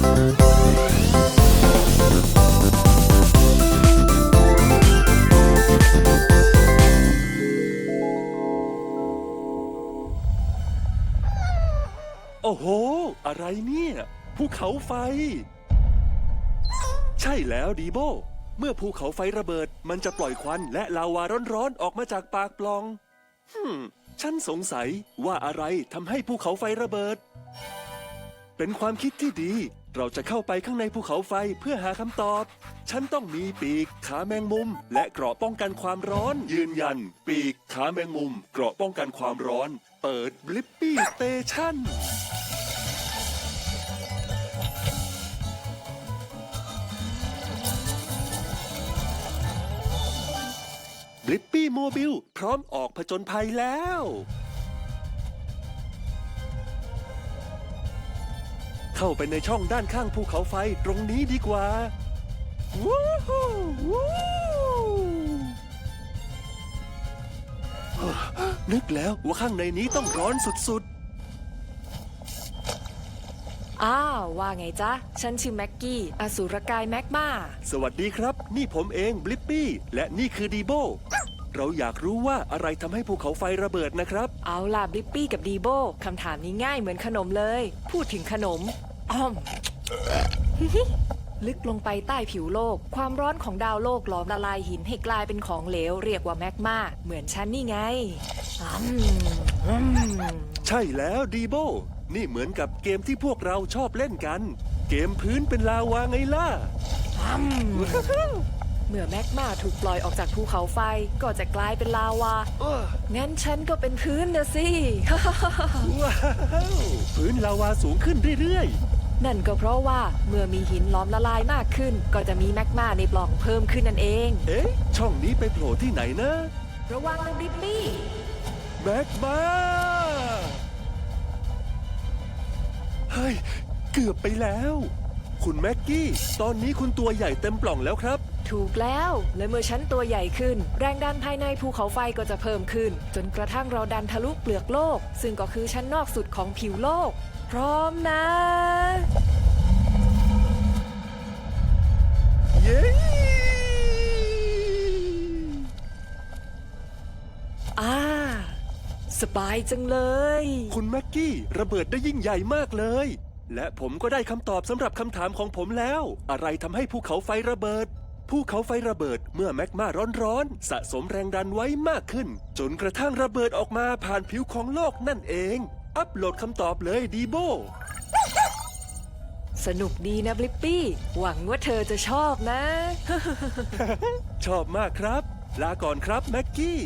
โอ้โห อะไรเนี่ยภูเขาไฟ ใช่แล้วดีโบ เมื่อภูเขาไฟระเบิด มันจะปล่อยควันและลาวาร้อนๆ ออกมาจากปากปล่องฮึมฉันสงสัยว่าอะไรทำให้ภูเขาไฟระเบิด เป็นความคิดที่ดี เราจะเข้าไปข้างในภูเขาไฟเพื่อหาคำตอบ ฉันต้องมีปีกขาแมงมุม และเกราะป้องกันความร้อน ยืนยัน ปีกขาแมงมุม เกราะป้องกันความร้อน เปิดบลิปปี้สเตชันบลิปปี้โมบิลพร้อมออกผจญภัยแล้ว เข้าไปในช่องด้านข้างภูเขาไฟตรงนี้ดีกว่าวู้ฮู้วู้นึกแล้วว่าข้างในนี้ต้องร้อนสุดอ้าวว่าไงจ๊ะ ฉันชื่อแม็กกี้ อสูรกายแม็กมา ๆ สวัสดีครับ นี่ผมเองบลิปปี้ และนี่คือดีโบ เราอยากรู้ว่าอะไรทำให้ภูเขาไฟระเบิดนะครับ เอาล่ะบลิปปี้กับดีโบคำถามนี้ง่ายเหมือนขนมเลย พูดถึงขนม อ้อม ลึกลงไปใต้ผิวโลก ความร้อนของดาวโลกหลอมละลายหินให้กลายเป็นของเหลว เรียกว่าแมกมาเหมือนฉันนี่ไงอืมอืมใช่แล้วดีโบ นี่เหมือนกับเกมที่พวกเราชอบเล่นกัน เกมพื้นเป็นลาวาไงล่ะอืมเมื่อแมกมาถูกปล่อยออกจากภูเขาไฟก็จะกลายเป็นลาวา งั้นฉันก็เป็นพื้นนะสิ ว้าว พื้นลาวาสูงขึ้นเรื่อย นั่นก็เพราะว่าเมื่อมีหินล้อมละลายมากขึ้น ก็จะมีแมกมาในปล่องเพิ่มขึ้นนั่นเองๆเอ๊ะ ช่องนี้ไปโผล่ที่ไหนนะระวังนะบลิปปี้แม็กมาเฮ้ย เกือบไปแล้ว คุณแม็กกี้ ตอนนี้คุณตัวใหญ่เต็มปล่องแล้วครับ ถูกแล้ว และเมื่อฉันตัวใหญ่ขึ้น แรงดันภายในภูเขาไฟก็จะเพิ่มขึ้น จนกระทั่งเราดันทะลุเปลือกโลก ซึ่งก็คือชั้นนอกสุดของผิวโลก พร้อมนะ สบายจังเลย คุณแม็กกี้ระเบิดได้ยิ่งใหญ่มากเลย และผมก็ได้คำตอบสำหรับคำถามของผมแล้ว อะไรทำให้ภูเขาไฟระเบิด ภูเขาไฟระเบิดเมื่อแมกมาร้อนๆสะสมแรงดันไว้มากขึ้น จนกระทั่งระเบิดออกมาผ่านผิวของโลกนั่นเอง อัปโหลดคำตอบเลยดีโบ สนุกดีนะบลิปปี้ หวังว่าเธอจะชอบนะ ชอบมากครับ ลาก่อนครับแม็กกี้